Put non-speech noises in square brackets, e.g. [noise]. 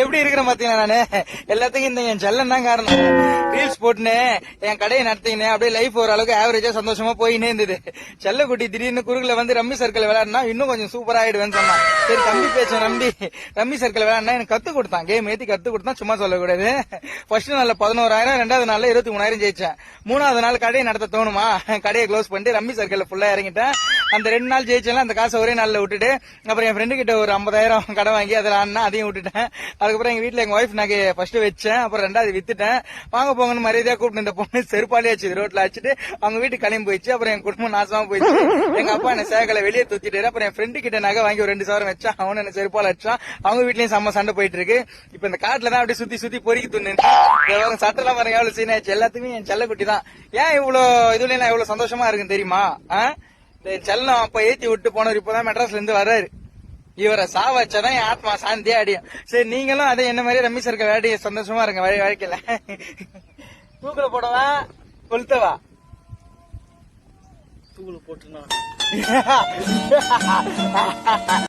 எப்படி இருக்கிற பாத்தீங்கன்னா நானு? எல்லாத்துக்கும் இந்த என் செல்லம் தான் காரணம். ரீல்ஸ் போட்டுன்னு என் கடையை நடத்தினேன் அப்படியே லைஃப் ஓரளவுக்கு ஆவரேஜா சந்தோஷமா போயினே இருந்தது. செல்லக்குட்டி திடீர்னு குறுக்குல வந்து ரம்மி சர்க்கிள் விளையாடினா இன்னும் கொஞ்சம் சூப்பரா ஆயிடுவேன்னு சொன்னான். சரி தம்பி பேச்ச நம்பி ரம்மி சர்க்கிள் விளையாடினா எனக்கு கத்து கொடுத்தான். கேம் ஏத்தி கத்து கொடுத்தான் சும்மா சொல்லக்கூடாது. ஃபர்ஸ்ட் நாள்ல பதினோராயிரம் ரெண்டாவது நாள்ல இருபத்தி மூணாயிரம் ஜெயிச்சேன். மூணாவது நாள் கடையை நடத்த தோணுமா? கடையை க்ளோஸ் பண்ணிட்டு ரம்மி சர்க்கிள் ஃபுல்லா இறங்கிட்டேன். அந்த ரெண்டு நாள் ஜெயிச்சேன் அந்த காசை ஒரே நாளில் விட்டுட்டு அப்புறம் என் ஃப்ரெண்டு கிட்ட ஒரு ஐம்பதாயிரம் கடை வாங்கி அதில் ஆனா அதையும் விட்டுட்டேன். அதுக்கப்புறம் எங்க வீட்டில் எங்க ஒய்ஃப் நகை ஃபர்ஸ்ட் வச்சேன் அப்புறம் ரெண்டாவது வித்துட்டேன். வாங்க போங்கன்னு மரியாதையா கூப்பிட்டு இந்த பொண்ணு செருப்பாலே வச்சு ரோட்ல வச்சுட்டு அவங்க வீட்டுக்கு கிளம்பி போயிடுச்சு. அப்புறம் என் குடும்பம் நாசமா போயிடுச்சு. எங்க அப்பா என்ன சேகலை வெளியே தூக்கிட்டாரு. அப்புறம் என் ஃப்ரெண்டு கிட்ட நகை வாங்கி ஒரு ரெண்டு சவரம் வச்சான். அவனு என்ன செருப்பால் வச்சான் அவங்க வீட்லயும் செம்ம சண்டை போயிட்டு இருக்கு. இப்ப இந்த காட்டுல தான் அப்படியே சுத்தி சுத்தி பொறுக்கி துண்ணு சட்டெல்லாம் பாருங்க எவ்வளவு சீனாச்சு எல்லாத்துக்குமே என் செல்லக்குட்டி தான். ஏன் இவ்வளவு இதுல நான் இவ்வளவு சந்தோஷமா இருக்கு தெரியுமா? ஆ? செல்லம் அப்ப ஏத்தி விட்டு போனவர் இப்பதான் மெட்ராஸ்ல இருந்து வர்றாரு. இவரை சா வச்சாதான் என் ஆத்மா சாந்தியா அடியும். சரி நீங்களும் அதே என்ன மாதிரி ரமேஷ் இருக்க வேடி சந்தோஷமா இருங்க வழி வாழ்க்கையில. தூக்குல போடவா? கொளுத்தவா? தூள் போட்டுனா [laughs]